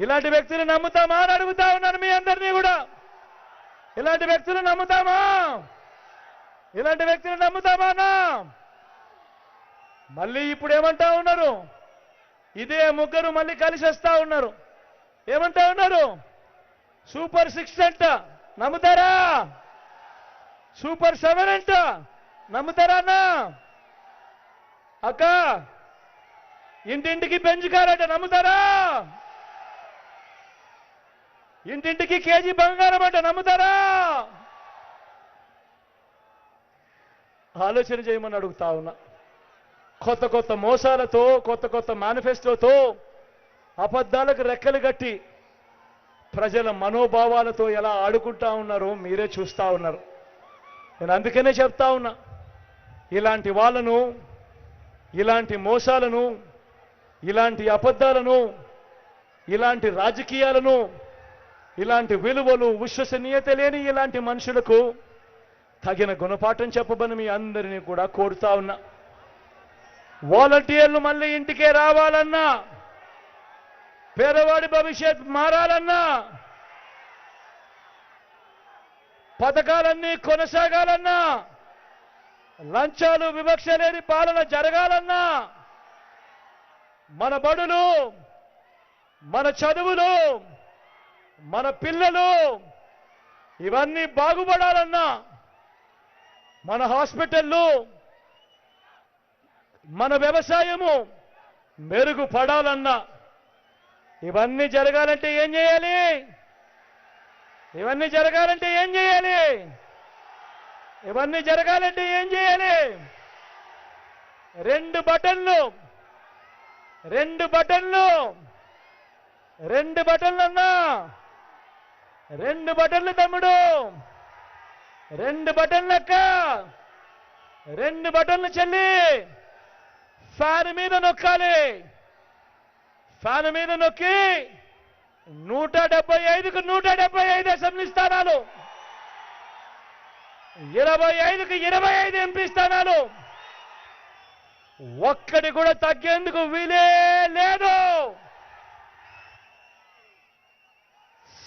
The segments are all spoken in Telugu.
ఇలాంటి వ్యక్తులు నమ్ముతామా అని అడుగుతా ఉన్నాను మీ అందరినీ కూడా. ఇలాంటి వ్యక్తులు నమ్ముతామా? ఇలాంటి వ్యక్తులు నమ్ముతామా అన్నా? మళ్ళీ ఇప్పుడు ఏమంటా ఉన్నారు? ఇదే ముగ్గురు మళ్ళీ కలిసి వస్తా ఉన్నారు. ఏమంటా ఉన్నారు? సూపర్ సిక్స్ అంట నమ్ముతారా? సూపర్ సెవెన్ అంట నమ్ముతారా అన్నా? అక్క ఇంటింటికి పెంచుకారట నమ్ముతారా? ఇంటింటికి కేజీ బంగారం అంట నమ్ముతారా? ఆలోచన చేయమని అడుగుతా ఉన్నా. కొత్త కొత్త మోసాలతో కొత్త కొత్త మేనిఫెస్టోతో అబద్ధాలకు రెక్కలు కట్టి ప్రజల మనోభావాలతో ఎలా ఆడుకుంటా ఉన్నారో మీరే చూస్తూ ఉన్నారు. నేను అందుకనే చెప్తా ఉన్నా. ఇలాంటి వాళ్ళను ఇలాంటి మోసాలను ఇలాంటి అబద్ధాలను ఇలాంటి రాజకీయాలను ఇలాంటి విలువలు విశ్వసనీయత లేని ఇలాంటి మనుషులకు తగిన గుణపాఠం చెప్పబని మీ అందరినీ కూడా కోరుతా ఉన్నా. వాలంటీర్లు మళ్ళీ ఇంటికే రావాలన్నా పేదవాడి భవిష్యత్ మారాలన్నా పథకాలన్నీ కొనసాగాలన్నా లంచాలు వివక్ష లేని పాలన జరగాలన్నా మన బడులు మన చదువులు మన పిల్లలు ఇవన్నీ బాగుపడాలన్నా మన హాస్పిటళ్ళు మన వ్యవసాయము మెరుగుపడాలన్నా ఇవన్నీ జరగాలంటే ఏం చేయాలి? ఇవన్నీ జరగాలంటే ఏం చేయాలి? ఇవన్నీ జరగాలంటే ఏం చేయాలి? రెండు బటన్లు రెండు బటన్లు రెండు బటన్లు అన్నా రెండు బటన్లు తమ్ముడు. రెండు బటన్లు అక్క. రెండు బటన్లు చెల్లి. ఫ్యాన్ మీద నొక్కాలి. ఫ్యాన్ మీద నొక్కి నూట డెబ్బై ఐదుకు నూట డెబ్బై ఐదు అసెంబ్లీ స్థానాలు. ఇరవై ఐదుకు ఇరవై ఐదు ఎంపీ స్థానాలు. ఒక్కటి కూడా తగ్గేందుకు వీలే లేదు.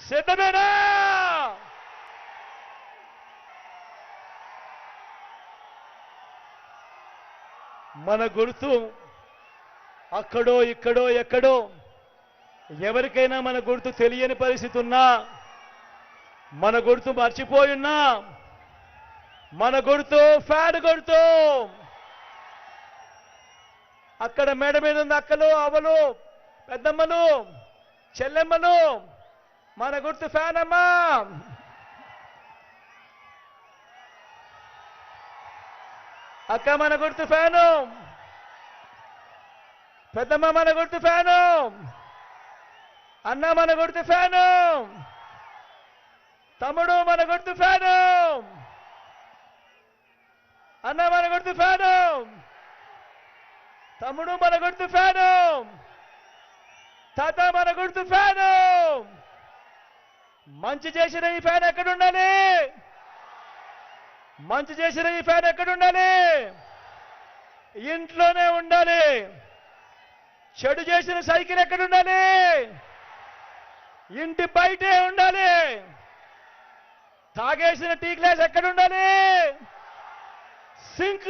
సిద్ధమేనా? మన గుర్తు అక్కడో ఇక్కడో ఎక్కడో ఎవరికైనా మన గుర్తు తెలియని పరిస్థితి ఉన్నా మన గుర్తు మర్చిపోయున్నా మన గుర్తు ఫ్యాన్ గుర్తు. అక్కడ మేడ మీద ఉంది అక్కలు అవలు పెద్దమ్మలు చెల్లెమ్మలు మన గుర్తు ఫ్యాన్ అమ్మా. అక్క మన గుర్తు ఫ్యాను. పెద్దమ్మ మన గుర్తు ఫ్యాను. అన్న మన గుర్తు ఫ్యాను. తమ్ముడు మన గుర్తు ఫ్యాను. అన్న మన గుర్తు ఫ్యాను. తమ్ముడు మన గుర్తు ఫ్యాను. తాత మన గుర్తు ఫ్యాను. మంచి చేసిన ఈ ఫ్యాన్ ఎక్కడ ఉండాలి మంచి చేసిన ఈ ఫ్యాన్ ఎక్కడ ఉండాలి ఇంట్లోనే ఉండాలి. చెడు చేసిన సైకిల్ ఎక్కడ ఉండాలి ఇంటి బయటే ఉండాలి. తాగేసిన టీ గ్లాస్ ఎక్కడ ఉండాలి సింక్